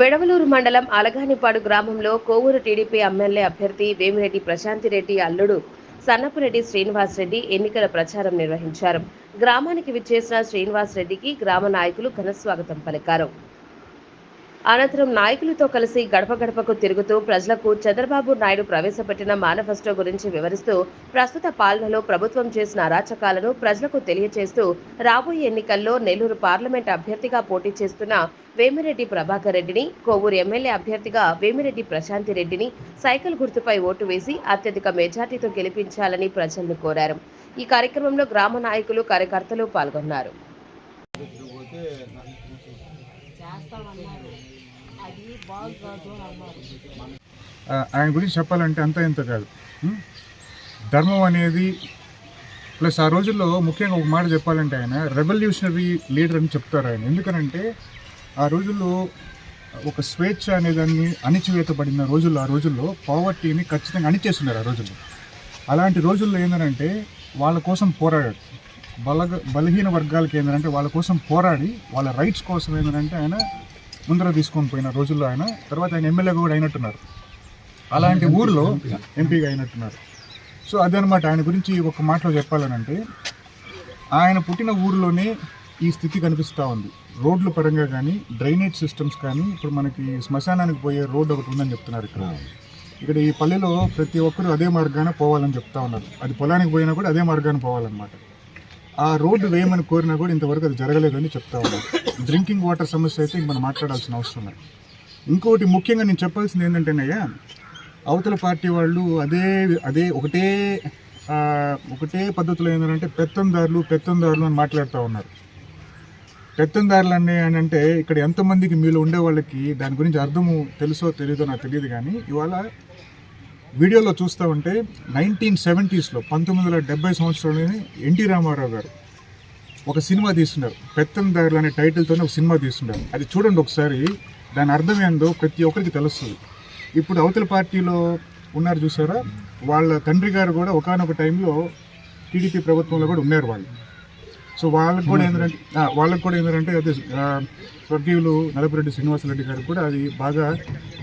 వెడవలూరు మండలం అలగానిపాడు గ్రామంలో Kovur TDP MLA అభ్యర్థి వేమిరెడ్డి ప్రశాంతిరెడ్డి అల్లుడు సన్నపురెడ్డి శ్రీనివాసరెడ్డి ఎన్నికల ప్రచారం నిర్వహించారు. గ్రామానికి విచ్చేసిన శ్రీనివాస్ రెడ్డికి గ్రామ నాయకులు ఘనస్వాగతం పలికారు. అనంతరం నాయకులతో కలిసి గడప గడపకు తిరుగుతూ ప్రజలకు చంద్రబాబు నాయుడు ప్రవేశపెట్టిన మేనిఫెస్టో గురించి వివరిస్తూ ప్రస్తుత పాలనలో ప్రభుత్వం చేసిన అరాచకాలను ప్రజలకు తెలియజేస్తూ రాబోయే ఎన్నికల్లో నెల్లూరు పార్లమెంట్ అభ్యర్థిగా పోటీ చేస్తున్న వేమిరెడ్డి ప్రభాకర్ రెడ్డిని కోవూరు ఎమ్మెల్యే అభ్యర్థిగా వేమిరెడ్డి ప్రశాంతి రెడ్డిని సైకిల్ గుర్తుపై ఓటు వేసి అత్యధిక మెజార్టీతో గెలిపించాలని ప్రజలను కోరారు. ఈ కార్యక్రమంలో గ్రామ నాయకులు కార్యకర్తలు పాల్గొన్నారు. ఆయన గురించి చెప్పాలంటే అంత ఇంత కాదు? ధర్మం అనేది ప్లస్ ఆ రోజుల్లో ముఖ్యంగా ఒక మాట చెప్పాలంటే ఆయన రెవల్యూషనరీ లీడర్ అని చెప్తారు ఆయన. ఎందుకనంటే ఆ రోజుల్లో ఒక స్వేచ్ఛ అనేదాన్ని అణిచివేతబడిన రోజుల్లో ఆ రోజుల్లో పావర్టీని ఖచ్చితంగా అణిచేస్తున్నారు ఆ రోజుల్లో. అలాంటి రోజుల్లో ఏంటంటే వాళ్ళ కోసం పోరాడాడు బలగ బలహీన వర్గాలకి ఏంటంటే వాళ్ళ కోసం పోరాడి వాళ్ళ రైట్స్ కోసం ఏంటంటే ఆయన ముందర తీసుకొని పోయిన రోజుల్లో ఆయన తర్వాత ఆయన ఎమ్మెల్యేగా కూడా అయినట్టున్నారు. అలాంటి ఊర్లో ఎంపీగా అయినట్టున్నారు. సో అదనమాట ఆయన గురించి ఒక మాటలో చెప్పాలనంటే ఆయన పుట్టిన ఊరిలోనే ఈ స్థితి కనిపిస్తూ ఉంది. రోడ్ల పరంగా కానీ డ్రైనేజ్ సిస్టమ్స్ కానీ ఇప్పుడు మనకి శ్మశానానికి పోయే రోడ్ ఒకటి ఉందని చెప్తున్నారు ఇక్కడ. ఇక్కడ ఈ పల్లెలో ప్రతి ఒక్కరు అదే మార్గాన పోవాలని చెప్తా ఉన్నారు. అది పొలానికి పోయినా కూడా అదే మార్గాన పోవాలన్నమాట. ఆ రోడ్డు వేయమని కోరినా కూడా ఇంతవరకు అది జరగలేదని చెప్తా ఉన్నారు డ్రింకింగ్ వాటర్ సమస్య అయితే మనం మాట్లాడాల్సిన అవసరం లేదు. ఇంకోటి ముఖ్యంగా నేను చెప్పాల్సింది ఏంటంటేనయ్యా అవతల పార్టీ వాళ్ళు అదే అదే ఒకటే ఒకటే పద్ధతిలో ఏంటంటే పెత్తందారులు పెత్తందారులు అని మాట్లాడుతూ ఉన్నారు. పెత్తందారులు అనే అని అంటే ఇక్కడ ఎంతమందికి మీలో ఉండే వాళ్ళకి దాని గురించి అర్థము తెలుసో తెలియదో నాకు తెలియదు కానీ ఇవాళ వీడియోలో చూస్తూ ఉంటే నైన్టీన్ సెవెంటీస్లో పంతొమ్మిది వందల డెబ్బై సంవత్సరంలోనే ఎన్టీ రామారావు గారు ఒక సినిమా తీస్తున్నారు. పెత్తందారులు అనే టైటిల్తోనే ఒక సినిమా తీస్తున్నారు. అది చూడండి ఒకసారి. దాని అర్థం ఏందో ప్రతి ఒక్కరికి తెలుస్తుంది. ఇప్పుడు అవతల పార్టీలో ఉన్నారు చూసారా? వాళ్ళ తండ్రి గారు కూడా ఒకనొక టైంలో టీడీపీ ప్రభుత్వంలో కూడా ఉన్నారు వాళ్ళు. సో వాళ్ళకి కూడా ఏంటంటే వాళ్ళకి కూడా ఏంటంటే అదే స్వర్గీయులు నలపరెడ్డి శ్రీనివాసరెడ్డి గారికి కూడా అది బాగా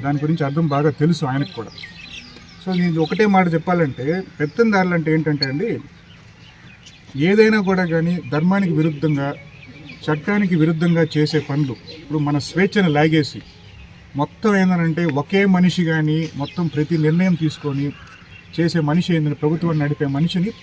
దాని గురించి అర్థం బాగా తెలుసు ఆయనకు కూడా. సో నేను ఒకటే మాట చెప్పాలంటే పెత్తందారులు అంటే ఏంటంటే అండి ఏదైనా కూడా కానీ ధర్మానికి విరుద్ధంగా చట్టానికి విరుద్ధంగా చేసే పనులు ఇప్పుడు మన స్వేచ్ఛను లాగేసి మొత్తం ఏంటంటే ఒకే మనిషి కానీ మొత్తం ప్రతి నిర్ణయం తీసుకొని చేసే మనిషి ఏంటంటే ప్రభుత్వాన్ని నడిపే మనిషిని